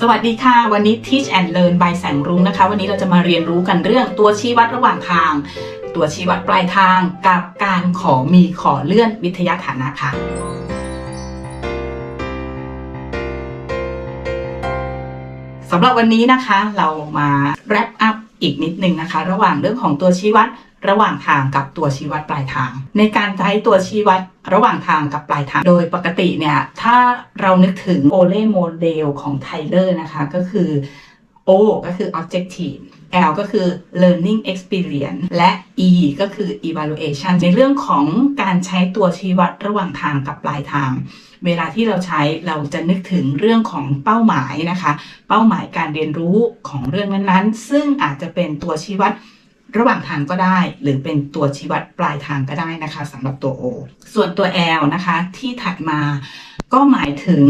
สวัสดีค่ะ วันนี้ Teach and Learn by แสงรุ้งนะคะ วันนี้เราจะมาเรียนรู้กันเรื่องตัวชี้วัดระหว่างทาง ตัวชี้วัดปลายทางกับการขอมีขอเลื่อนวิทยาฐานะค่ะสำหรับวันนี้นะคะเรามา wrap up อีกนิดนึงนะคะ ระหว่างเรื่องของตัวชี้วัด ระหว่างทางกับตัวชี้วัดปลายทาง ในการใช้ตัวชี้วัดระหว่างทางกับปลายทาง โดยปกติเนี่ยถ้าเรานึกถึงโอเล่โมเดลของไทเลอร์นะคะก็คือ O ก็คือ objective L ก็คือ learning experience และ E ก็คือ evaluation ในเรื่องของการใช้ตัวชี้วัดระหว่างทางกับปลายทาง เวลาที่เราใช้เราจะนึกถึงเรื่องของเป้าหมายนะคะ เป้าหมายการเรียนรู้ของเรื่องนั้นๆ ซึ่งอาจจะเป็นตัวชี้วัด ระหว่างทางก็ได้ หรือเป็นตัวชี้วัดปลายทางก็ได้นะคะสำหรับตัว O ส่วนตัว L นะคะที่ถัดมาก็หมายถึง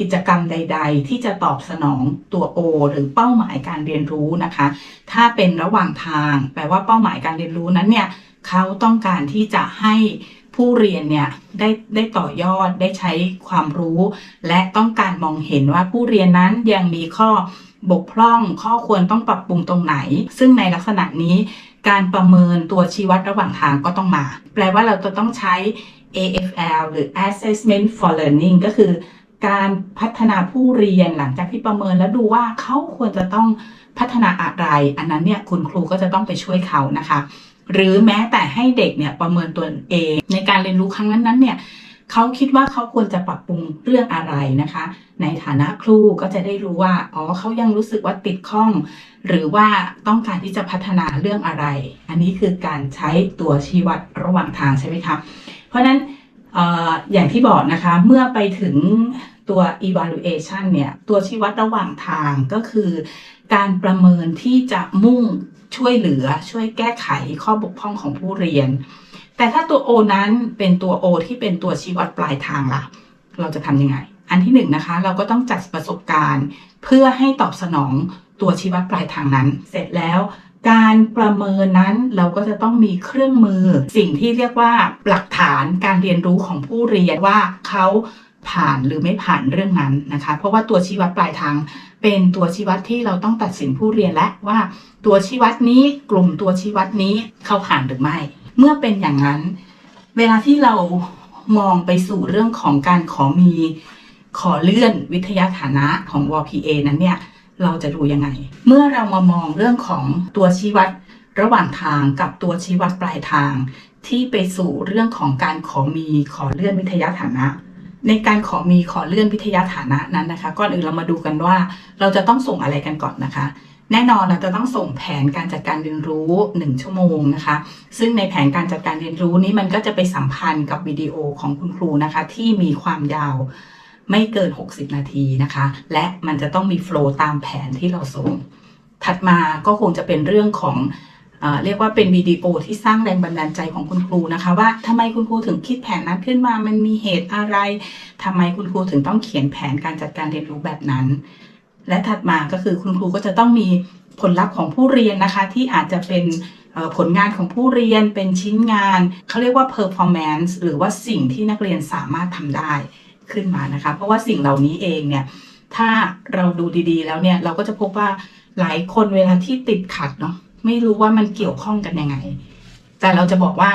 กิจกรรมใด ๆ ที่จะตอบสนองตัว O หรือเป้าหมายการเรียนรู้นะคะ ถ้าเป็นระหว่างทาง แปลว่าเป้าหมายการเรียนรู้นั้นเนี่ยเขาต้องการที่จะให้ผู้เรียนเนี่ยได้ได้ต่อยอดได้ใช้ความรู้ และต้องการมองเห็นว่าผู้เรียนนั้นยังมีข้อ บกพร่องข้อควรต้องปรับปรุงตรงไหน ซึ่งในลักษณะนี้การประเมินตัวชี้วัดระหว่างทางก็ต้องมา แปลว่าเราจะต้องใช้ AFL หรือ Assessment for Learning ก็คือการพัฒนาผู้เรียนหลังจากที่ประเมินแล้วดูว่าเขาควรจะต้องพัฒนาอะไร อันนั้นเนี่ยคุณครูก็จะต้องไปช่วยเขานะคะ หรือแม้แต่ให้เด็กเนี่ยประเมินตัวเองในการเรียนรู้ครั้งนั้นๆเนี่ย เขาคิดว่าเขาควรจะปรับปรุงเรื่องอะไรนะคะ ในฐานะครูก็จะได้รู้ว่าอ๋อเขายังรู้สึกว่าติดข้อง หรือว่าต้องการที่จะพัฒนาเรื่องอะไร อันนี้คือการใช้ตัวชี้วัดระหว่างทางใช่ไหมคะเพราะนั้นอออย่างที่บอกนะคะเมื่อไปถึงตัว evaluation เนี่ยตัวชี้วัดระหว่างทางก็คือ การประเมินที่จะมุ่งช่วยเหลือช่วยแก้ไขข้อบกพร่องของผู้เรียน แต่ถ้าตัว O นั้นเป็นตัว O ที่เป็นตัวชี้วัดปลายทางล่ะ เราจะทำยังไง อันที่หนึ่งนะคะ เราก็ต้องจัดประสบการณ์ เพื่อให้ตอบสนองตัวชี้วัดปลายทางนั้น เสร็จแล้วการประเมินนั้นเราก็จะต้องมีเครื่องมือ สิ่งที่เรียกว่าหลักฐานการเรียนรู้ของผู้เรียนว่าเขาผ่านหรือไม่ผ่านเรื่องนั้นนะคะ เพราะว่าตัวชี้วัดปลายทาง เป็นตัวชี้วัดที่เราต้องตัดสินผู้เรียนและว่า ตัวชี้วัดนี้กลุ่มตัวชี้วัดนี้เขาผ่านหรือไม่ เมื่อเป็นอย่างนั้น เวลาที่เรามองไปสู่เรื่องของการขอมีขอเลื่อนวิทยาฐานะของ WPA นั้นเนี่ย เราจะดูยังไง เมื่อเรามามองเรื่องของตัวชี้วัดระหว่างทางกับตัวชี้วัดปลายทาง ที่ไปสู่เรื่องของการขอมีขอเลื่อนวิทยาฐานะ ในการขอมีขอเลื่อนวิทยาฐานะนั้นนะคะ ก่อนอื่นเรามาดูกันว่า เราจะต้องส่งอะไรกันก่อนนะคะ แน่นอนเราจะต้องส่งแผนการจัดการเรียนรู้ 1 ชั่วโมงนะคะ ซึ่งในแผนการจัดการเรียนรู้นี้มันก็จะไปสัมพันธ์กับวิดีโอของคุณครูนะคะ ที่มีความยาวไม่เกิน 60 นาทีนะคะ และมันจะต้องมีโฟล์ตามแผนที่เราส่ง ถัดมาก็คงจะเป็นเรื่องของเออเรียกว่าเป็นวิดีโอที่สร้างแรงบันดาลใจของคุณครูนะคะ ว่าทำไมคุณครูถึงคิดแผนนั้นขึ้นมา มันมีเหตุอะไรทำไมคุณครูถึงต้องเขียนแผนการจัดการเรียนรู้แบบนั้น และถัดมาก็คือคุณครูก็จะต้องมีผลลัพธ์ของผู้เรียนนะคะ ที่อาจจะเป็นผลงานของผู้เรียนเป็นชิ้นงาน เขาเรียกว่า performance หรือว่าสิ่งที่นักเรียนสามารถทำได้ขึ้นมานะคะ เพราะว่าสิ่งเหล่านี้เองเนี่ยถ้าเราดูดีๆ แล้วเนี่ยเราก็จะพบว่าหลายคนเวลาที่ติดขัดเนาะไม่รู้ว่ามันเกี่ยวข้องกันยังไง แต่เราจะบอกว่า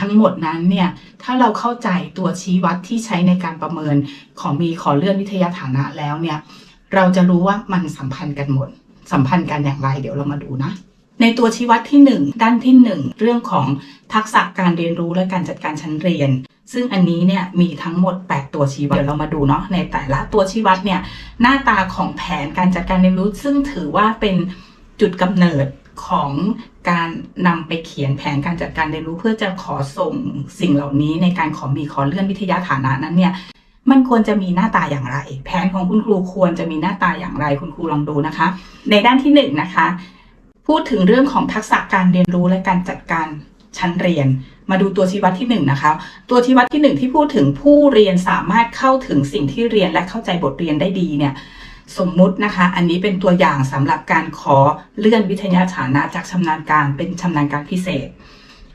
ทั้งหมดนั้นเนี่ยถ้าเราเข้าใจตัวชี้วัดที่ใช้ในการประเมินของมีขอเลื่อนวิทยาฐานะแล้วเนี่ย เราจะรู้ว่ามันสัมพันธ์กันหมด สัมพันธ์กันอย่างไร เดี๋ยวเรามาดูนะ ในตัวชี้วัดที่ 1 ด้านที่ 1 เรื่องของทักษะการเรียนรู้และการจัดการชั้นเรียน ซึ่งอันนี้เนี่ยมีทั้งหมด 8 ตัวชี้วัดเดี๋ยวเรามาดูเนาะในแต่ละตัวชี้วัดเนี่ยหน้าตาของแผนการจัดการเรียนรู้ ซึ่งถือว่าเป็นจุดกำเนิดของการนำไปเขียนแผนการจัดการเรียนรู้ เพื่อจะขอส่งสิ่งเหล่านี้ในการขอมีขอเลื่อนวิทยาฐานะนั้นเนี่ย มันควรจะมีหน้าตาอย่างไร แผนของคุณครูควรจะมีหน้าตาอย่างไร คุณครูลองดูนะคะ ในด้านที่หนึ่งนะคะ พูดถึงเรื่องของทักษะการเรียนรู้และการจัดการชั้นเรียน มาดูตัวชี้วัดที่หนึ่งนะคะ ตัวชี้วัดที่หนึ่งที่พูดถึงผู้เรียนสามารถเข้าถึงสิ่งที่เรียนและเข้าใจบทเรียนได้ดีเนี่ยสมมุตินะคะ อันนี้เป็นตัวอย่างสำหรับการขอเลื่อนวิทยาฐานะจากชำนาญการเป็นชำนาญการพิเศษ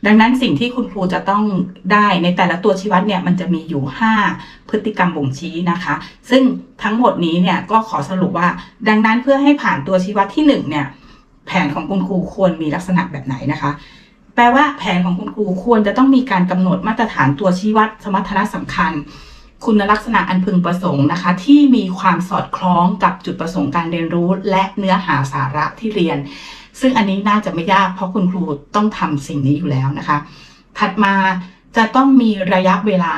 ดังนั้นสิ่งที่คุณครูจะต้องได้ในแต่ละตัวชี้วัดเนี่ยมันจะมีอยู่ 5 พฤติกรรมบ่งชี้นะคะ ซึ่งทั้งหมดนี้เนี่ยก็ขอสรุปว่า ดังนั้นเพื่อให้ผ่านตัวชี้วัดที่1เนี่ยแผนของคุณครูควรมีลักษณะแบบไหนนะคะ แปลว่าแผนของคุณครูควรจะต้องมีการกำหนดมาตรฐานตัวชี้วัด สมรรถนะสำคัญ คุณลักษณะอันพึงประสงค์นะคะ ที่มีความสอดคล้องกับจุดประสงค์การเรียนรู้ และเนื้อหาสาระที่เรียน ซึ่งอันนี้น่าจะไม่ยากเพราะคุณครูต้องทำสิ่งนี้อยู่แล้วนะคะ ถัดมาจะต้องมีระยะเวลา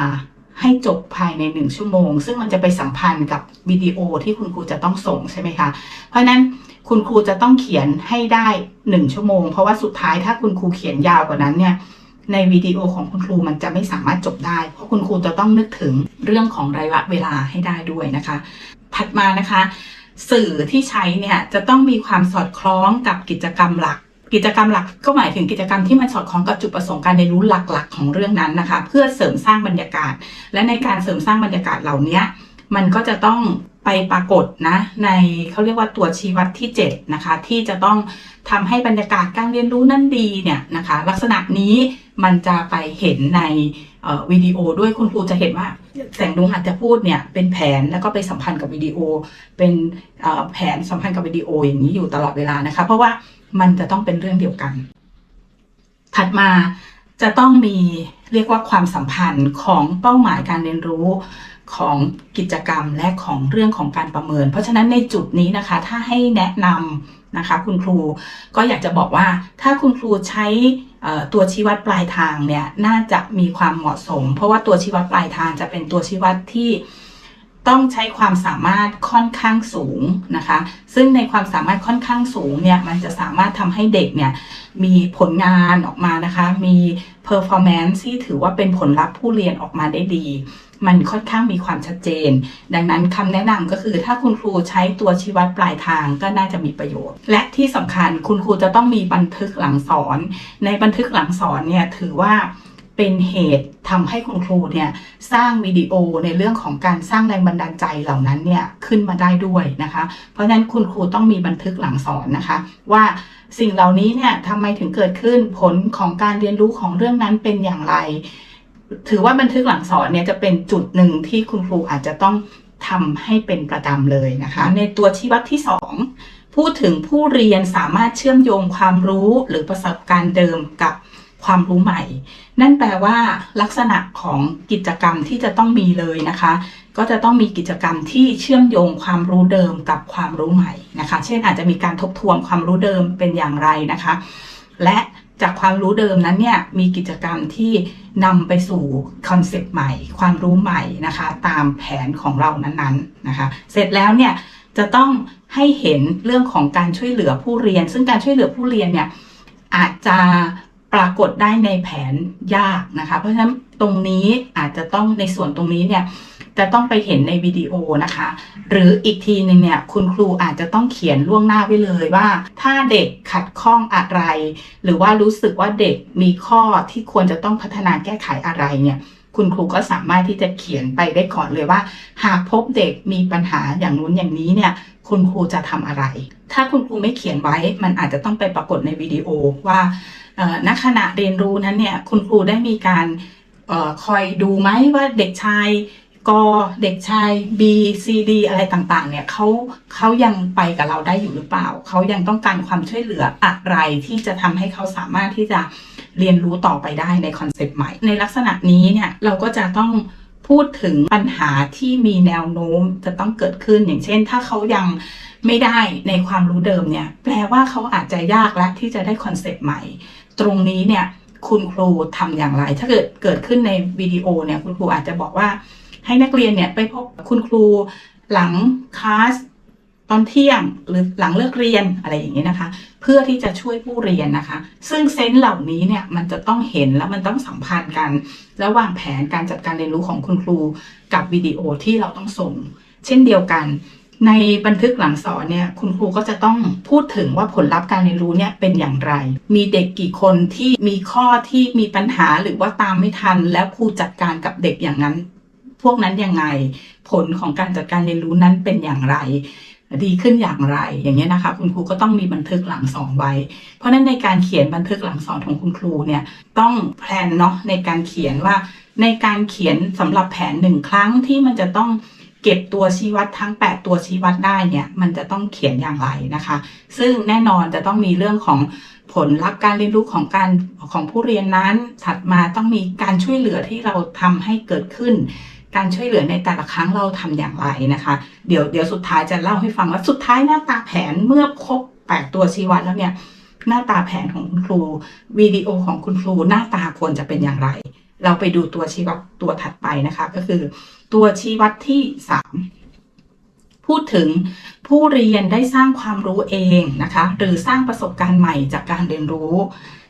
ให้จบภายในหนึ่งชั่วโมง ซึ่งมันจะไปสัมพันธ์กับวิดีโอที่คุณครูจะต้องส่งใช่ไหมคะ เพราะนั้นคุณครูจะต้องเขียนให้ได้หนึ่งชั่วโมง เพราะว่าสุดท้ายถ้าคุณครูเขียนยาวกว่านั้นเนี่ยในวิดีโอของคุณครูมันจะไม่สามารถจบได้ เพราะคุณครูจะต้องนึกถึงเรื่องของระยะเวลาให้ได้ด้วยนะคะ ถัดมานะคะ สื่อที่ใช้เนี่ยจะต้องมีความสอดคล้องกับกิจกรรมหลัก กิจกรรมหลักก็หมายถึงกิจกรรมที่มันสอดคล้องกับจุดประสงค์การเรียนรู้หลักๆ ของเรื่องนั้นนะคะ เพื่อเสริมสร้างบรรยากาศ และในการเสริมสร้างบรรยากาศเหล่านี้มันก็จะต้อง ไปปรากฏนะในเขาเรียกว่าตัวชี้วัดที่ 7 นะคะ ที่จะต้องทำให้บรรยากาศการเรียนรู้นั่นดีเนี่ยนะคะ ลักษณะนี้มันจะไปเห็นในวิดีโอด้วยคุณครูจะเห็นว่าแสงดวงอาจจะพูดเนี่ยเป็นแผนแล้วก็ไปสัมพันธ์กับวิดีโอ เป็นแผนสัมพันธ์กับวิดีโออย่างนี้อยู่ตลอดเวลานะคะ เพราะว่ามันจะต้องเป็นเรื่องเดียวกัน ถัดมาจะต้องมีเรียกว่าความสัมพันธ์ของเป้าหมายการเรียนรู้ ของกิจกรรมและของเรื่องของการประเมิน เพราะฉะนั้นในจุดนี้นะคะ ถ้าให้แนะนำนะคะ คุณครูก็อยากจะบอกว่าถ้าคุณครูใช้ตัวชี้วัดปลายทางเนี่ยน่าจะมีความเหมาะสม เพราะว่าตัวชี้วัดปลายทางจะเป็นตัวชี้วัดที่ต้องใช้ความสามารถค่อนข้างสูงนะคะ ซึ่งในความสามารถค่อนข้างสูงเนี่ยมันจะสามารถทำให้เด็กเนี่ยมีผลงานออกมานะคะ มี performance ที่ถือว่าเป็นผลลัพธ์ผู้เรียนออกมาได้ดี มันค่อนข้างมีความชัดเจน ดังนั้นคำแนะนำก็คือถ้าคุณครูใช้ตัวชี้วัดปลายทางก็น่าจะมีประโยชน์ และที่สำคัญคุณครูจะต้องมีบันทึกหลังสอน ในบันทึกหลังสอนเนี่ยถือว่าเป็นเหตุทำให้คุณครูเนี่ยสร้างวิดีโอในเรื่องของการสร้างแรงบันดาลใจเหล่านั้นเนี่ยขึ้นมาได้ด้วยนะคะ เพราะฉะนั้นคุณครูต้องมีบันทึกหลังสอนนะคะ ว่าสิ่งเหล่านี้เนี่ยทำไมถึงเกิดขึ้นผลของการเรียนรู้ของเรื่องนั้นเป็นอย่างไร ถือว่าบันทึกหลังสอนเนี่ยจะเป็นจุดหนึ่งที่คุณครูอาจจะต้องทำให้เป็นประจำเลยนะคะ ในตัวชี้วัดที่ 2 พูดถึงผู้เรียนสามารถเชื่อมโยงความรู้หรือประสบการณ์เดิมกับความรู้ใหม่ นั่นแปลว่าลักษณะของกิจกรรมที่จะต้องมีเลยนะคะ ก็จะต้องมีกิจกรรมที่เชื่อมโยงความรู้เดิมกับความรู้ใหม่นะคะ เช่นอาจจะมีการทบทวนความรู้เดิมเป็นอย่างไรนะคะ และ จากความรู้เดิมนั้นเนี่ยมีกิจกรรมที่นำไปสู่คอนเซปต์ใหม่ ความรู้ใหม่นะคะ ตามแผนของเรานั้นๆนะคะ เสร็จแล้วเนี่ยจะต้องให้เห็นเรื่องของการช่วยเหลือผู้เรียน ซึ่งการช่วยเหลือผู้เรียนเนี่ยอาจจะปรากฏได้ในแผนยากนะคะ เพราะฉะนั้น ตรงนี้อาจจะต้องในส่วนตรงนี้เนี่ยจะต้องไปเห็นในวิดีโอนะคะ หรืออีกทีหนึงเนี่ยคุณครูอาจจะต้องเขียนล่วงหน้าไว้เลยว่า ถ้าเด็กขัดข้องอะไร หรือว่ารู้สึกว่าเด็กมีข้อที่ควรจะต้องพัฒนาแก้ไขอะไรเนี่ยคุณครูก็สามารถที่จะเขียนไปได้ก่อนเลยว่า หากพบเด็กมีปัญหาอย่างนู้นอย่างนี้เนี่ยคุณครูจะทำอะไร ถ้าคุณครูไม่เขียนไว้ มันอาจจะต้องไปปรากฏในวิดีโอว่าณขณะเรียนรู้นั้นเนี่ยคุณครูได้มีการ คอยดูไหมว่าเด็กชายกเด็กชาย B C D อะไรต่างๆ เนี่ยเขาเขายังไปกับเราได้อยู่หรือเปล่า เขายังต้องการความช่วยเหลืออะไรที่จะทำให้เขาสามารถที่จะเรียนรู้ต่อไปได้ในคอนเซปต์ใหม่ ในลักษณะนี้เนี่ยเราก็จะต้องพูดถึงปัญหาที่มีแนวโน้มจะต้องเกิดขึ้นอย่างเช่น ถ้าเขายังไม่ได้ในความรู้เดิมเนี่ย แปลว่าเขาอาจจะยากและที่จะได้คอนเซปต์ใหม่ ตรงนี้เนี่ย คุณครูทำอย่างไร ถ้าเกิดเกิดขึ้นในวิดีโอเนี่ยคุณครูอาจจะบอกว่า ให้นักเรียนเนี่ยไปพบคุณครูหลังคลาสตอนเที่ยงหรือหลังเลิกเรียนอะไรอย่างนี้นะคะ เพื่อที่จะช่วยผู้เรียนนะคะ ซึ่งเซนส์เหล่านี้เนี่ยมันจะต้องเห็นแล้วมันต้องสัมพันธ์กัน ระหว่างแผนการจัดการเรียนรู้ของคุณครูกับวิดีโอที่เราต้องส่ง เช่นเดียวกัน ในบันทึกหลังสอนเนี่ยคุณครูก็จะต้องพูดถึงว่าผลลัพธ์การเรียนรู้เนี่ยเป็นอย่างไร มีเด็กกี่คนที่มีข้อที่มีปัญหาหรือว่าตามไม่ทัน แล้วครูจัดการกับเด็กอย่างนั้น พวกนั้นยังไง ผลของการจัดการเรียนรู้นั้นเป็นอย่างไร ดีขึ้นอย่างไร อย่างเงี้ยนะคะ คุณครูก็ต้องมีบันทึกหลังสอนไว้ เพราะฉะนั้นในการเขียนบันทึกหลังสอนของคุณครูเนี่ยต้องแพลนเนาะในการเขียนว่าในการเขียนสำหรับแผนหนึ่งครั้งที่มันจะต้อง เก็บตัวชี้วัดทั้ง 8 ตัวชี้วัดได้เนี่ยมันจะต้องเขียนอย่างไรนะคะ ซึ่งแน่นอนจะต้องมีเรื่องของผลลัพธ์การเรียนรู้ของการของผู้เรียนนั้น ถัดมาต้องมีการช่วยเหลือที่เราทำให้เกิดขึ้น การช่วยเหลือในแต่ละครั้งเราทำอย่างไรนะคะ เดี๋ยวเดี๋ยวสุดท้ายจะเล่าให้ฟังว่าสุดท้ายหน้าตาแผนเมื่อครบแปดตัวชี้วัดแล้วเนี่ยหน้าตาแผนของคุณครูวิดีโอของคุณครูหน้าตาควรจะเป็นอย่างไร เราไปดูตัวชี้วัดตัวถัดไปนะคะ ก็คือตัวชี้วัดที่สามพูดถึงผู้เรียนได้สร้างความรู้เองนะคะ หรือสร้างประสบการณ์ใหม่จากการเรียนรู้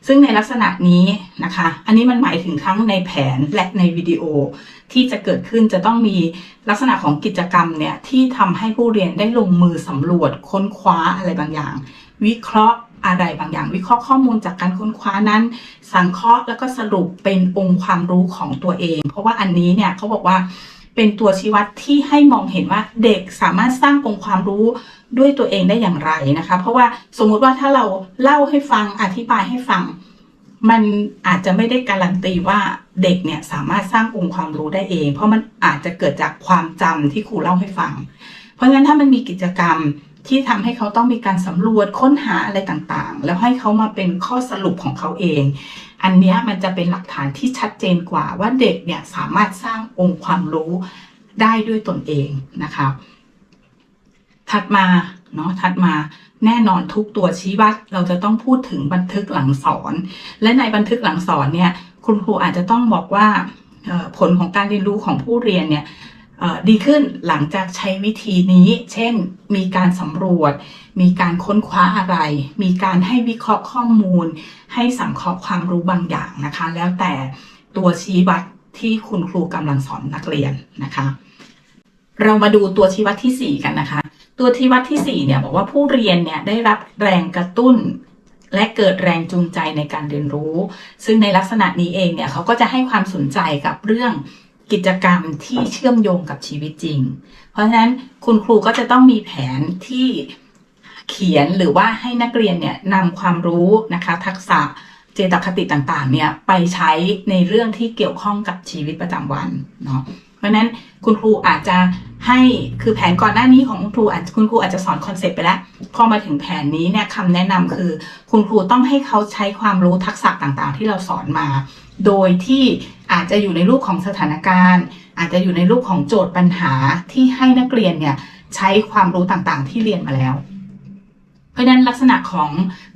ซึ่งในลักษณะนี้นะคะ อันนี้มันหมายถึงทั้งในแผนและในวิดีโอที่จะเกิดขึ้นจะต้องมีลักษณะของกิจกรรมเนี่ยที่ทำให้ผู้เรียนได้ลงมือสำรวจค้นคว้าอะไรบางอย่าง วิเคราะห์ อะไรบางอย่างวิเคราะห์ข้อมูลจากการค้นคว้านั้น สังเคราะห์แล้วก็สรุปเป็นองค์ความรู้ของตัวเอง เพราะว่าอันนี้เนี่ยเขาบอกว่าเป็นตัวชี้วัดที่ให้มองเห็นว่าเด็กสามารถสร้างองค์ความรู้ด้วยตัวเองได้อย่างไรนะคะ เพราะว่าสมมุติว่าถ้าเราเล่าให้ฟังอธิบายให้ฟัง มันอาจจะไม่ได้การันตีว่าเด็กเนี่ยสามารถสร้างองค์ความรู้ได้เอง เพราะมันอาจจะเกิดจากความจำที่ครูเล่าให้ฟัง เพราะฉะนั้นถ้ามันมีกิจกรรม ที่ทำให้เขาต้องมีการสำรวจค้นหาอะไรต่างๆ แล้วให้เขามาเป็นข้อสรุปของเขาเอง อันนี้มันจะเป็นหลักฐานที่ชัดเจนกว่าว่าเด็กเนี่ยสามารถสร้างองค์ความรู้ได้ด้วยตนเองนะคะถัดมาเนาะถัดมาแน่นอนทุกตัวชี้วัดเราจะต้องพูดถึงบันทึกหลังสอน และในบันทึกหลังสอนเนี่ยคุณครูอาจจะต้องบอกว่าผลของการเรียนรู้ของผู้เรียนเนี่ย ดีขึ้นหลังจากใช้วิธีนี้ เช่น มีการสำรวจ มีการค้นคว้าอะไร มีการให้วิเคราะห์ข้อมูล ให้สังเคราะห์ความรู้บางอย่างนะคะ แล้วแต่ตัวชี้วัดที่คุณครูกำลังสอนนักเรียนนะคะ เรามาดูตัวชี้วัดที่ 4 กันนะคะ ตัวชี้วัดที่ 4 เนี่ยบอกว่าผู้เรียนเนี่ยได้รับแรงกระตุ้นและเกิดแรงจูงใจในการเรียนรู้ ซึ่งในลักษณะนี้เองเนี่ยเขาก็จะให้ความสนใจกับเรื่อง กิจกรรมที่เชื่อมโยงกับชีวิตจริง เพราะฉะนั้นคุณครูก็จะต้องมีแผนที่เขียนหรือว่าให้นักเรียนเนี่ยนำความรู้นะคะทักษะเจตคติต่างๆเนี่ยไปใช้ในเรื่องที่เกี่ยวข้องกับชีวิตประจำวันเนาะเพราะฉะนั้นคุณครูอาจจะให้คือแผนก่อนหน้านี้ของคุณครูอาจคุณครูอาจจะสอนคอนเซปต์ไปแล้ว พอมาถึงแผนนี้เนี่ยคำแนะนำคือ คุณครูต้องให้เขาใช้ความรู้ทักษะต่างๆ ที่เราสอนมา โดยที่อาจจะอยู่ในรูปของสถานการณ์ อาจจะอยู่ในรูปของโจทย์ปัญหาที่ให้นักเรียนเนี่ยใช้ความรู้ต่างๆ ที่เรียนมาแล้ว เพราะนั้นลักษณะของ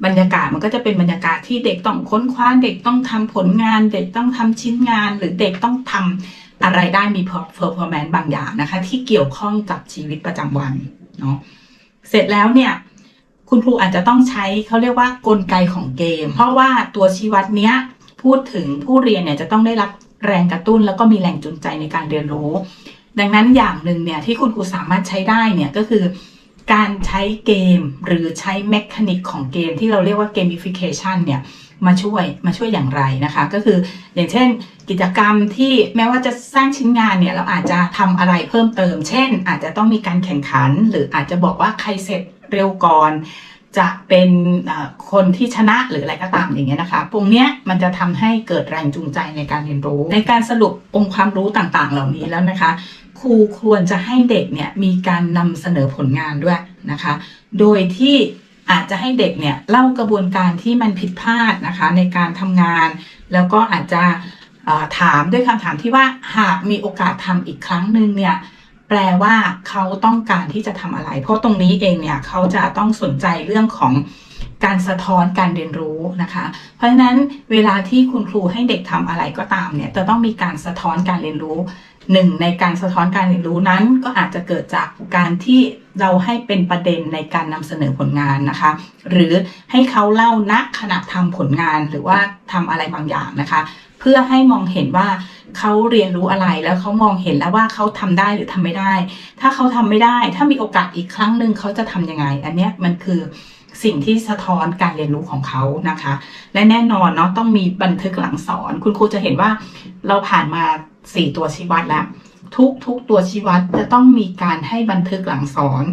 บรรยากาศมันก็จะเป็นบรรยากาศที่เด็กต้องค้นคว้าเด็กต้องทำผลงาน เด็กต้องทำชิ้นงาน หรือเด็กต้องทำอะไรได้มี performance บางอย่างนะคะ ที่เกี่ยวข้องกับชีวิตประจำวันเนาะเสร็จแล้วเนี่ยคุณครูอาจจะต้องใช้เขาเรียกว่ากลไกของเกม เพราะว่าตัวชี้วัดเนี้ย พูดถึงผู้เรียนเนี่ยจะต้องได้รับแรงกระตุ้น แล้วก็มีแรงจูงใจในการเรียนรู้ ดังนั้นอย่างหนึ่งเนี่ยที่คุณครูสามารถใช้ได้เนี่ยก็คือการใช้เกมหรือใช้แมคานิกของเกมที่เราเรียกว่า gamification เนี่ยมาช่วยมาช่วยอย่างไรนะคะ ก็คืออย่างเช่น กิจกรรมที่แม้ว่าจะสร้างชิ้นงานเนี่ยเราอาจจะทำอะไรเพิ่มเติม เช่น อาจจะต้องมีการแข่งขัน หรืออาจจะบอกว่าใครเสร็จเร็วก่อน จะเป็นคนที่ชนะหรืออะไรก็ตามอย่างเงี้ยนะคะตรงเนี้ยมันจะทำให้เกิดแรงจูงใจในการเรียนรู้ ในการสรุปองค์ความรู้ต่างๆ เหล่านี้แล้วนะคะ ครูควรจะให้เด็กเนี่ยมีการนำเสนอผลงานด้วยนะคะ โดยที่อาจจะให้เด็กเนี่ยเล่ากระบวนการที่มันผิดพลาดนะคะ ในการทำงาน แล้วก็อาจจะถามด้วยคำถามที่ว่าหากมีโอกาสทำอีกครั้งหนึ่งเนี่ย แปลว่าเขาต้องการที่จะทำอะไร เพราะตรงนี้เองเนี่ยเขาจะต้องสนใจเรื่องของการสะท้อนการเรียนรู้นะคะ เพราะฉะนั้นเวลาที่คุณครูให้เด็กทำอะไรก็ตามเนี่ยจะต้องมีการสะท้อนการเรียนรู้ หนึ่งในการสะท้อนการเรียนรู้นั้น ก็อาจจะเกิดจากการที่เราให้เป็นประเด็นในการนำเสนอผลงานนะคะ หรือให้เขาเล่าณขณะทำผลงานหรือว่าทำอะไรบางอย่างนะคะ เพื่อให้มองเห็นว่าเขาเรียนรู้อะไรแล้วเขามองเห็นแล้วว่าเขาทำได้หรือทำไม่ได้ ถ้าเขาทำไม่ได้ ถ้ามีโอกาสอีกครั้งหนึ่งเขาจะทำยังไง อันเนี้ยมันคือสิ่งที่สะท้อนการเรียนรู้ของเขานะคะ และแน่นอนเนาะต้องมีบันทึกหลังสอน คุณครูจะเห็นว่าเราผ่านมา 4ตัวชี้วัดแล้วทุกทุกตัวชี้วัดจะต้องมีการให้บันทึกหลังสอน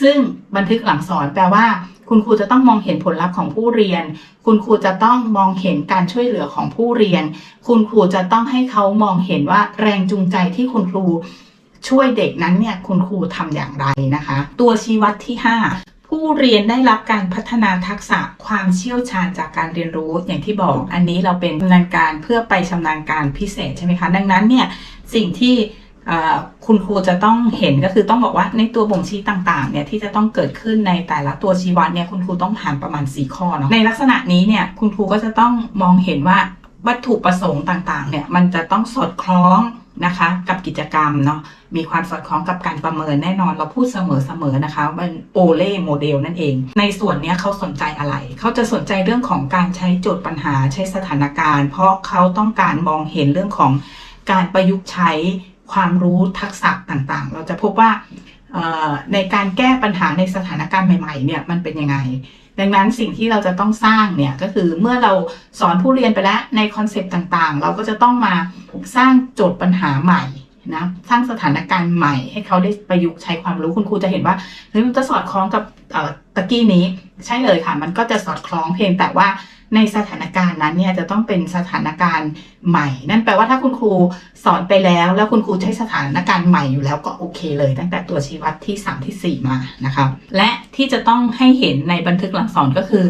ซึ่งบันทึกหลังสอนแปลว่า คุณครูจะต้องมองเห็นผลลัพธ์ของผู้เรียน คุณครูจะต้องมองเห็นการช่วยเหลือของผู้เรียน คุณครูจะต้องให้เขามองเห็นว่าแรงจูงใจที่คุณครูช่วยเด็กนั้นเนี่ยคุณครูทำอย่างไรนะคะ ตัวชี้วัดที่ 5 เรียนได้รับการพัฒนาทักษะความเชี่ยวชาญจากการเรียนรู้อย่างที่บอก อันนี้เราเป็นชำนาญการเพื่อไปชำนาญการพิเศษใช่ไหมคะ ดังนั้นเนี่ยสิ่งที่คุณครูจะต้องเห็นก็คือต้องบอกว่าในตัวบ่งชี้ต่างๆเนี่ยที่จะต้องเกิดขึ้นในแต่ละตัวชี้วัดเนี่ยคุณครูต้องผ่านประมาณ 4 ข้อเนาะในลักษณะนี้เนี่ยคุณครูก็จะต้องมองเห็นว่าวัตถุประสงค์ต่างๆเนี่ยมันจะต้องสอดคล้อง นะคะ กับกิจกรรมเนาะมีความสอดคล้องกับการประเมินแน่นอนเราพูดเสมอๆนะคะเป็นโอเล่โมเดลนั่นเอง ในส่วนนี้เขาสนใจอะไร เขาจะสนใจเรื่องของการใช้โจทย์ปัญหาใช้สถานการณ์ เพราะเขาต้องการมองเห็นเรื่องของการประยุกต์ใช้ความรู้ทักษะต่างๆ เราจะพบว่าในการแก้ปัญหาในสถานการณ์ใหม่ๆเนี่ยมันเป็นยังไง ดังนั้นสิ่งที่เราจะต้องสร้างเนี่ยก็คือเมื่อเราสอนผู้เรียนไปแล้วในคอนเซปต์ต่างๆ เราก็จะต้องมาสร้างโจทย์ปัญหาใหม่นะสร้างสถานการณ์ใหม่ให้เขาได้ประยุกต์ใช้ความรู้คุณครูจะเห็นว่าเฮ้ยมันจะสอดคล้องกับตะกี้นี้ ใช่เลยค่ะ มันก็จะสอดคล้องเพียงแต่ว่า ในสถานการณ์นั้นเนี่ยจะต้องเป็นสถานการณ์ใหม่ นั่นแปลว่าถ้าคุณครูสอนไปแล้ว แล้วคุณครูใช้สถานการณ์ใหม่อยู่แล้วก็โอเคเลย ตั้งแต่ตัวชี้วัดที่ 3 ที่ 4 มานะคะและที่จะต้องให้เห็นในบันทึกหลังสอนก็คือ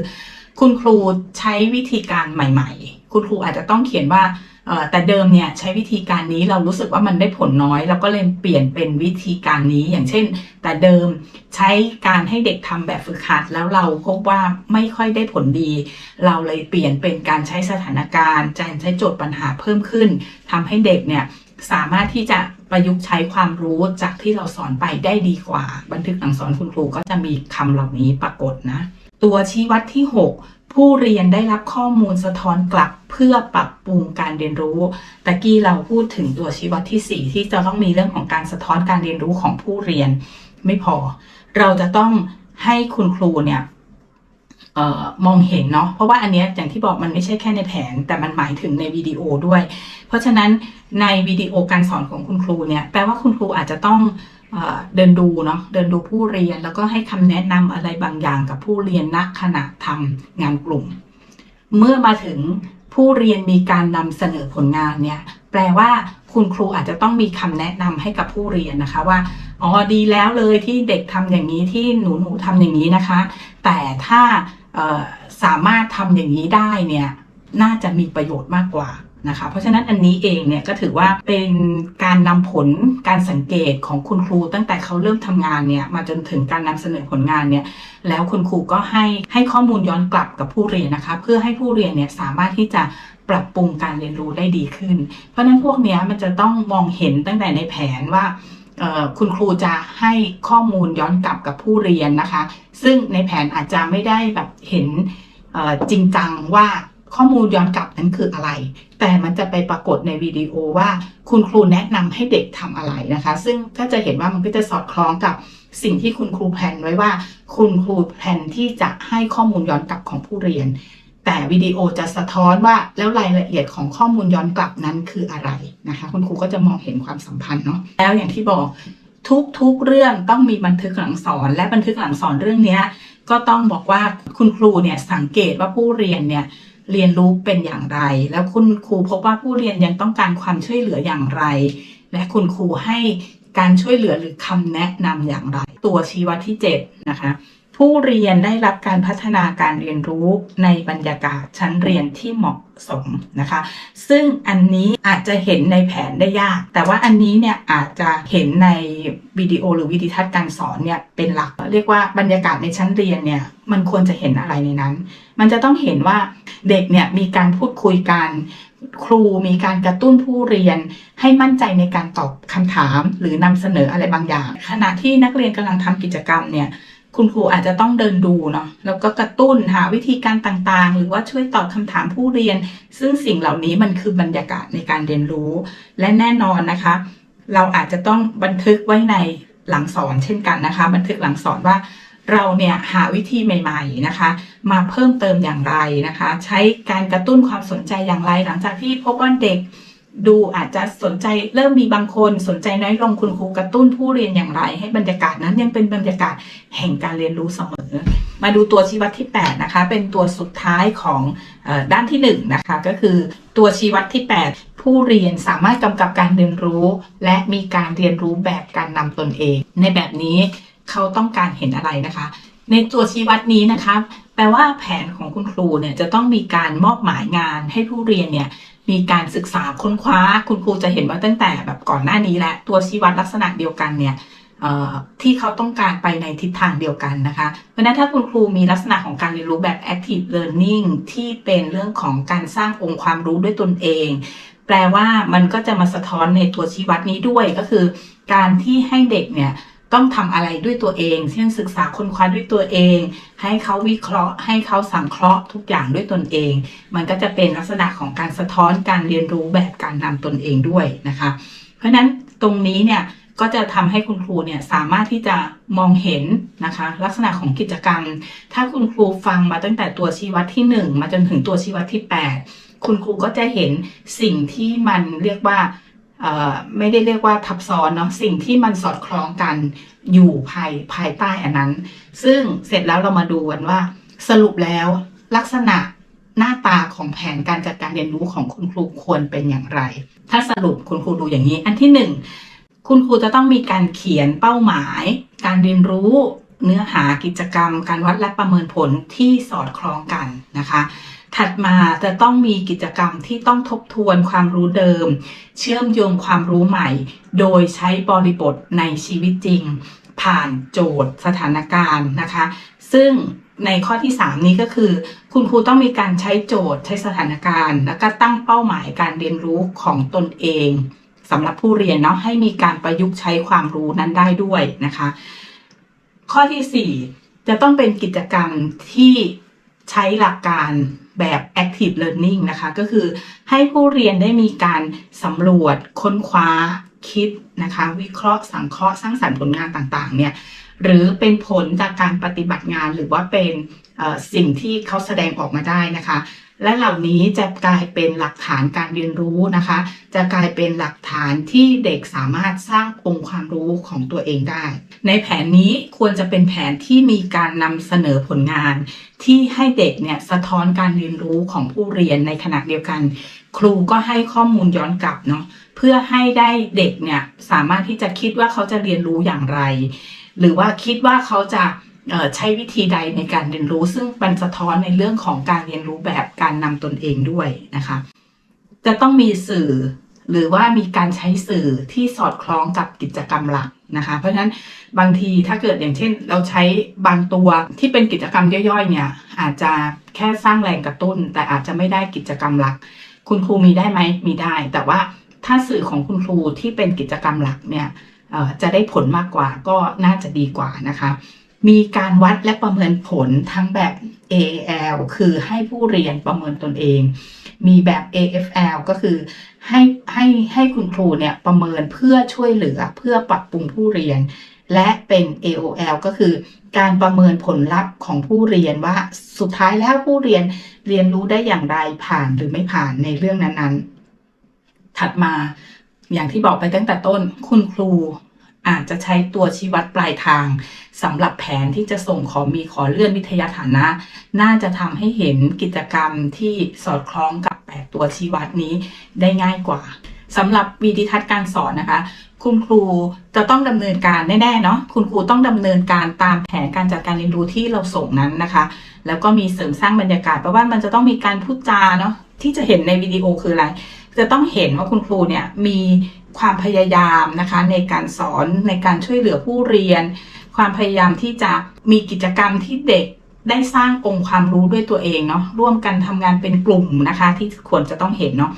คุณครูใช้วิธีการใหม่ ๆ คุณครูอาจจะต้องเขียนว่าแต่เดิมเนี่ยใช้วิธีการนี้เรารู้สึกว่ามันได้ผลน้อย เราก็เลยเปลี่ยนเป็นวิธีการนี้อย่างเช่น แต่เดิมใช้การให้เด็กทำแบบฝึกหัด แล้วเราพบว่าไม่ค่อยได้ผลดี เราเลยเปลี่ยนเป็นการใช้สถานการณ์การใช้โจทย์ปัญหาเพิ่มขึ้นทำให้เด็กเนี่ยสามารถที่จะประยุกต์ใช้ความรู้จากที่เราสอนไปได้ดีกว่า บันทึกหลังสอนคุณครูก็จะมีคำเหล่านี้ปรากฏนะ ตัวชี้วัดที่ 6 ผู้เรียนได้รับข้อมูลสะท้อนกลับเพื่อปรับปรุงการเรียนรู้ ตะกี้เราพูดถึงตัวชี้วัดที่ 4 ที่จะต้องมีเรื่องของการสะท้อนการเรียนรู้ของผู้เรียนไม่พอ เราจะต้องให้คุณครูเนี่ยออมองเห็นเนาะเพราะว่าอันเนี้ยอย่างที่บอกมันไม่ใช่แค่ในแผน แต่มันหมายถึงในวิดีโอด้วย เพราะฉะนั้นในวิดีโอการสอนของคุณครูเนี่ยแปลว่าคุณครูอาจจะต้อง เดินดูเนาะเดินดูผู้เรียนแล้วก็ให้คำแนะนำอะไรบางอย่างกับผู้เรียนณขณะทำงานกลุ่ม เมื่อมาถึงผู้เรียนมีการนำเสนอผลงานเนี่ยแปลว่าคุณครูอาจจะต้องมีคำแนะนำให้กับผู้เรียนนะคะว่าอ๋อดีแล้วเลยที่เด็กทำอย่างนี้ที่หนูหนูทำอย่างนี้นะคะ แต่ถ้าสามารถทำอย่างนี้ได้เนี่ยน่าจะมีประโยชน์มากกว่า นะคะ เพราะฉะนั้นอันนี้เองเนี่ยก็ถือว่าเป็นการนำผลการสังเกตของคุณครูตั้งแต่เขาเริ่มทำงานเนี่ยมาจนถึงการนำเสนอผลงานเนี่ยแล้วคุณครูก็ให้ให้ข้อมูลย้อนกลับกับผู้เรียนนะคะ เพื่อให้ผู้เรียนเนี่ยสามารถที่จะปรับปรุงการเรียนรู้ได้ดีขึ้น เพราะฉะนั้นพวกเนี้ยมันจะต้องมองเห็นตั้งแต่ในแผนว่าคุณครูจะให้ข้อมูลย้อนกลับกับผู้เรียนนะคะ ซึ่งในแผนอาจจะไม่ได้แบบเห็นจริงจังว่า ข้อมูลย้อนกลับนั้นคืออะไร แต่มันจะไปปรากฏในวิดีโอว่าคุณครูแนะนำให้เด็กทำอะไรนะคะ ซึ่งถ้าจะเห็นว่ามันก็จะสอดคล้องกับสิ่งที่คุณครูแพลนไว้ว่า คุณครูแพลนที่จะให้ข้อมูลย้อนกลับของผู้เรียน แต่วิดีโอจะสะท้อนว่าแล้วรายละเอียดของข้อมูลย้อนกลับนั้นคืออะไรนะคะ คุณครูก็จะมองเห็นความสัมพันธ์เนาะแล้วอย่างที่บอกทุกๆเรื่องต้องมีบันทึกหลังสอน และบันทึกหลังสอนเรื่องนี้ก็ต้องบอกว่าคุณครูเนี่ยสังเกตว่าผู้เรียนเนี่ย เรียนรู้เป็นอย่างไร แล้วคุณครูพบว่าผู้เรียนยังต้องการความช่วยเหลืออย่างไร และคุณครูให้การช่วยเหลือหรือคำแนะนำอย่างไร ตัวชี้วัดที่ 7 นะคะ ผู้เรียนได้รับการพัฒนาการเรียนรู้ในบรรยากาศชั้นเรียนที่เหมาะสมนะคะ ซึ่งอันนี้อาจจะเห็นในแผนได้ยาก แต่ว่าอันนี้เนี่ยอาจจะเห็นในวิดีโอหรือวิดีทัศน์การสอนเนี่ยเป็นหลัก เรียกว่าบรรยากาศในชั้นเรียนเนี่ยมันควรจะเห็นอะไรในนั้น มันจะต้องเห็นว่าเด็กเนี่ยมีการพูดคุยกันครูมีการกระตุ้นผู้เรียนให้มั่นใจในการตอบคำถามหรือนำเสนออะไรบางอย่าง ขณะที่นักเรียนกำลังทำกิจกรรมเนี่ย คุณครูอาจจะต้องเดินดูเนาะแล้วก็กระตุ้นหาวิธีการต่างๆ หรือว่าช่วยตอบคำถามผู้เรียน ซึ่งสิ่งเหล่านี้มันคือบรรยากาศในการเรียนรู้ และแน่นอนนะคะ เราอาจจะต้องบันทึกไว้ในหลังสอนเช่นกันนะคะ บันทึกหลังสอนว่าเราเนี่ยหาวิธีใหม่ ๆนะคะ มาเพิ่มเติมอย่างไรนะคะ ใช้การกระตุ้นความสนใจอย่างไร หลังจากที่พบว่าเด็ก ดูอาจจะสนใจเริ่มมีบางคนสนใจน้อยลงคุณครูกระตุ้นผู้เรียนอย่างไร ให้บรรยากาศนั้นยังเป็นบรรยากาศแห่งการเรียนรู้เสมอ มาดูตัวชี้วัดที่ 8 นะคะ เป็นตัวสุดท้ายของอด้านที่ 1 นะคะ ก็คือตัวชี้วัดที่ 8 ผู้เรียนสามารถกำกับการเรียนรู้ และมีการเรียนรู้แบบการนำตนเอง ในแบบนี้เขาต้องการเห็นอะไรนะคะ ในตัวชี้วัดนี้นะคะแปลว่าแผนของคุณครูเนี่ยจะต้องมีการมอบหมายงานให้ผู้เรียนเนี่ย มีการศึกษาค้นคว้า คุณครูจะเห็นว่าตั้งแต่แบบก่อนหน้านี้และตัวชี้วัดลักษณะเดียวกันเนี่ยเอ่อที่เขาต้องการไปในทิศทางเดียวกันนะคะ เพราะฉะนั้นถ้าคุณครูมีลักษณะของการเรียนรู้แบบ active learning ที่เป็นเรื่องของการสร้างองค์ความรู้ด้วยตนเอง แปลว่ามันก็จะมาสะท้อนในตัวชี้วัดนี้ด้วยก็คือ การที่ให้เด็กเนี่ย ต้องทำอะไรด้วยตัวเอง เช่นศึกษาค้นคว้าด้วยตัวเอง ให้เขาวิเคราะห์ ให้เขาสังเคราะห์ทุกอย่างด้วยตนเอง มันก็จะเป็นลักษณะของการสะท้อนการเรียนรู้แบบการนำตนเองด้วยนะคะ เพราะฉะนั้นตรงนี้เนี่ยก็จะทำให้คุณครูเนี่ยสามารถที่จะมองเห็นนะคะ ลักษณะของกิจกรรม ถ้าคุณครูฟังมาตั้งแต่ตัวชี้วัดที่ 1 มาจนถึงตัวชี้วัดที่ 8 คุณครูก็จะเห็นสิ่งที่มันเรียกว่า ไม่ได้เรียกว่าทับซ้อนเนาะสิ่งที่มันสอดคล้องกันอยู่ภายภายใต้อันนั้น ซึ่งเสร็จแล้วเรามาดูกันว่า สรุปแล้วลักษณะหน้าตาของแผนการจัดการเรียนรู้ของคุณครูควรเป็นอย่างไร ถ้าสรุปคุณครูดูอย่างนี้ อันที่หนึ่งคุณครูจะต้องมีการเขียนเป้าหมาย การเรียนรู้ เนื้อหากิจกรรม การวัดและประเมินผลที่สอดคล้องกันนะคะ ถัดมาจะต้องมีกิจกรรมที่ต้องทบทวนความรู้เดิม เชื่อมโยงความรู้ใหม่ โดยใช้บริบทในชีวิตจริง ผ่านโจทย์สถานการณ์นะคะ ซึ่งในข้อที่ 3 นี้ก็คือ คุณครูต้องมีการใช้โจทย์ใช้สถานการณ์ แล้วก็ตั้งเป้าหมายการเรียนรู้ของตนเองสำหรับผู้เรียนเนาะให้มีการประยุกต์ใช้ความรู้นั้นได้ด้วยนะคะ ข้อที่4จะต้องเป็นกิจกรรมที่ใช้หลักการแบบ active learning นะคะ ก็คือให้ผู้เรียนได้มีการสำรวจค้นคว้าคิดนะคะ วิเคราะห์สังเคราะห์สร้างสรรค์ผลงานต่างๆ เนี่ยหรือเป็นผลจากการปฏิบัติงานหรือว่าเป็นสิ่งที่เขาแสดงออกมาได้นะคะ และเหล่านี้จะกลายเป็นหลักฐานการเรียนรู้นะคะ จะกลายเป็นหลักฐานที่เด็กสามารถสร้างองค์ความรู้ของตัวเองได้ ในแผนนี้ควรจะเป็นแผนที่มีการนำเสนอผลงาน ที่ให้เด็กเนี่ยสะท้อนการเรียนรู้ของผู้เรียนในขณะเดียวกัน ครูก็ให้ข้อมูลย้อนกลับเนาะเพื่อให้ได้เด็กเนี่ยสามารถที่จะคิดว่าเขาจะเรียนรู้อย่างไร หรือว่าคิดว่าเขาจะ ใช้วิธีใดในการเรียนรู้ ซึ่งมันสะท้อนในเรื่องของการเรียนรู้แบบการนำตนเองด้วยนะคะ จะต้องมีสื่อหรือว่ามีการใช้สื่อที่สอดคล้องกับกิจกรรมหลักนะคะ เพราะฉะนั้นบางทีถ้าเกิดอย่างเช่น เราใช้บางตัวที่เป็นกิจกรรมย่อยๆ เนี่ย อาจจะแค่สร้างแรงกระตุ้น แต่อาจจะไม่ได้กิจกรรมหลัก คุณครูมีได้ไหมมีได้ แต่ว่าถ้าสื่อของคุณครูที่เป็นกิจกรรมหลักเนี่ยจะได้ผลมากกว่าก็น่าจะดีกว่านะคะ มีการวัดและประเมินผลทั้งแบบ AAL คือให้ผู้เรียนประเมินตนเอง มีแบบ AFL ก็คือให้ให้ให้คุณครูเนี่ยประเมินเพื่อช่วยเหลือเพื่อปรับปรุงผู้เรียน และเป็น AOL ก็คือการประเมินผลลัพธ์ของผู้เรียนว่าสุดท้ายแล้วผู้เรียนเรียนรู้ได้อย่างไรผ่านหรือไม่ผ่านในเรื่องนั้นๆ ถัดมาอย่างที่บอกไปตั้งแต่ต้นคุณครู อาจจะใช้ตัวชี้วัดปลายทางสำหรับแผนที่จะส่งขอมีขอเลื่อนวิทยาฐานะ น่าจะทำให้เห็นกิจกรรมที่สอดคล้องกับ8ตัวชี้วัดนี้ได้ง่ายกว่าสำหรับวีดิทัศน์การสอนนะคะ คุณครูจะต้องดำเนินการแน่ๆเนาะคุณครูต้องดำเนินการตามแผนการจัดการเรียนรู้ที่เราส่งนั้นนะคะ แล้วก็มีเสริมสร้างบรรยากาศเพราะว่ามันจะต้องมีการพูดจาเนาะที่จะเห็นในวิดีโอคืออะไร จะต้องเห็นว่าคุณครูเนี่ยมี ความพยายามนะคะในการสอนในการช่วยเหลือผู้เรียน ความพยายามที่จะมีกิจกรรมที่เด็กได้สร้างองค์ความรู้ด้วยตัวเองเนาะร่วมกันทำงานเป็นกลุ่มนะคะ ที่ควรจะต้องเห็นเนาะ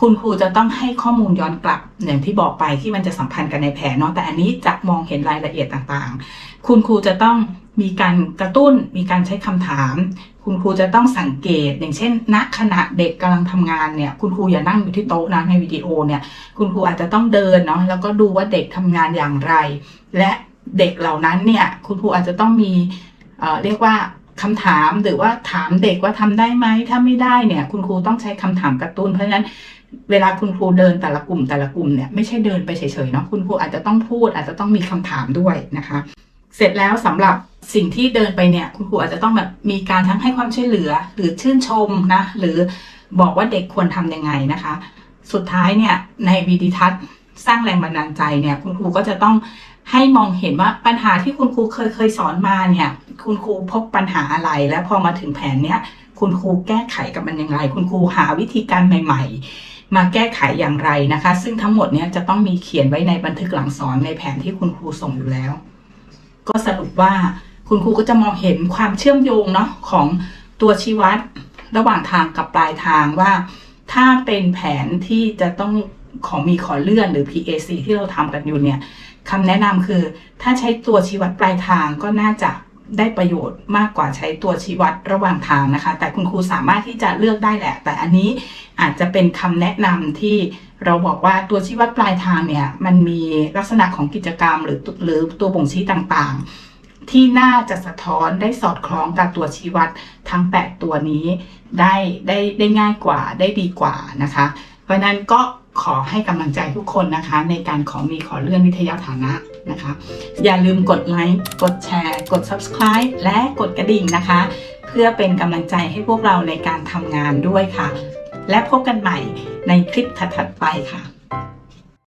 คุณครูจะต้องให้ข้อมูลย้อนกลับอย่างที่บอกไปที่มันจะสัมพันธ์กันในแผนเนาะแต่อันนี้จะมองเห็นรายละเอียดต่างๆ คุณครูจะต้องมีการกระตุ้น มีการใช้คำถาม คุณครูจะต้องสังเกต อย่างเช่น ณขณะเด็กกำลังทำงานเนี่ย คุณครูอย่านั่งอยู่ที่โต๊ะนะในวิดีโอเนี่ย คุณครูอาจจะต้องเดินเนาะแล้วก็ดูว่าเด็กทำงานอย่างไร และเด็กเหล่านั้นเนี่ย คุณครูอาจจะต้องมีเอ่อเรียกว่าคำถามหรือว่าถามเด็กว่าทำได้ไหมถ้าไม่ได้เนี่ย คุณครูต้องใช้คำถามกระตุ้นเพราะฉะนั้น เวลาคุณครูเดินแต่ละกลุ่มแต่ละกลุ่มเนี่ยไม่ใช่เดินไปเฉยๆเนาะคุณครูอาจจะต้องพูด อาจจะต้องมีคำถามด้วยนะคะ เสร็จแล้วสำหรับสิ่งที่เดินไปเนี่ย คุณครูอาจจะต้องแบบมีการทั้งให้ความช่วยเหลือ หรือชื่นชมนะ หรือบอกว่าเด็กควรทำยังไงนะคะ สุดท้ายเนี่ยในวีดิทัศน์สร้างแรงบันดาลใจเนี่ย คุณครูก็จะต้องให้มองเห็นว่าปัญหาที่คุณครูเคยเคยสอนมาเนี่ย คุณครูพบปัญหาอะไร แล้วพอมาถึงแผนเนี่ยคุณครูแก้ไขกับมันยังไง คุณครูหาวิธีการใหม่ ๆ มาแก้ไขอย่างไรนะคะ ซึ่งทั้งหมดเนี่ยจะต้องมีเขียนไว้ในบันทึกหลังสอนในแผนที่คุณครูส่งอยู่แล้ว ก็สรุปว่าคุณครูก็จะมองเห็นความเชื่อมโยงเนาะของตัวชี้วัดระหว่างทางกับปลายทางว่า ถ้าเป็นแผนที่จะต้องของมีขอเลื่อนหรือ PAC ที่เราทำกันอยู่เนี่ยคำแนะนำคือ ถ้าใช้ตัวชี้วัดปลายทางก็น่าจะ ได้ประโยชน์มากกว่าใช้ตัวชี้วัดระหว่างทางนะคะ แต่คุณครูสามารถที่จะเลือกได้แหละ แต่อันนี้อาจจะเป็นคำแนะนำที่เราบอกว่าตัวชี้วัดปลายทางเนี่ยมันมีลักษณะของกิจกรรมหรือหรือตัวบ่งชี้ต่างๆ ที่น่าจะสะท้อนได้สอดคล้องกับตัวชี้วัดทั้ง 8 ตัวนี้ได้ได้ได้ง่ายกว่าได้ดีกว่านะคะ เพราะฉะนั้นก็ขอให้กำลังใจทุกคนนะคะ ในการขอมีขอเลื่อนวิทยาฐานะ นะคะ อย่าลืมกดไลค์กดแชร์ กด subscribe และกดกระดิ่งนะคะ เพื่อเป็นกำลังใจให้พวกเราในการทำงานด้วยค่ะ และพบกันใหม่ในคลิปถัดๆไปค่ะ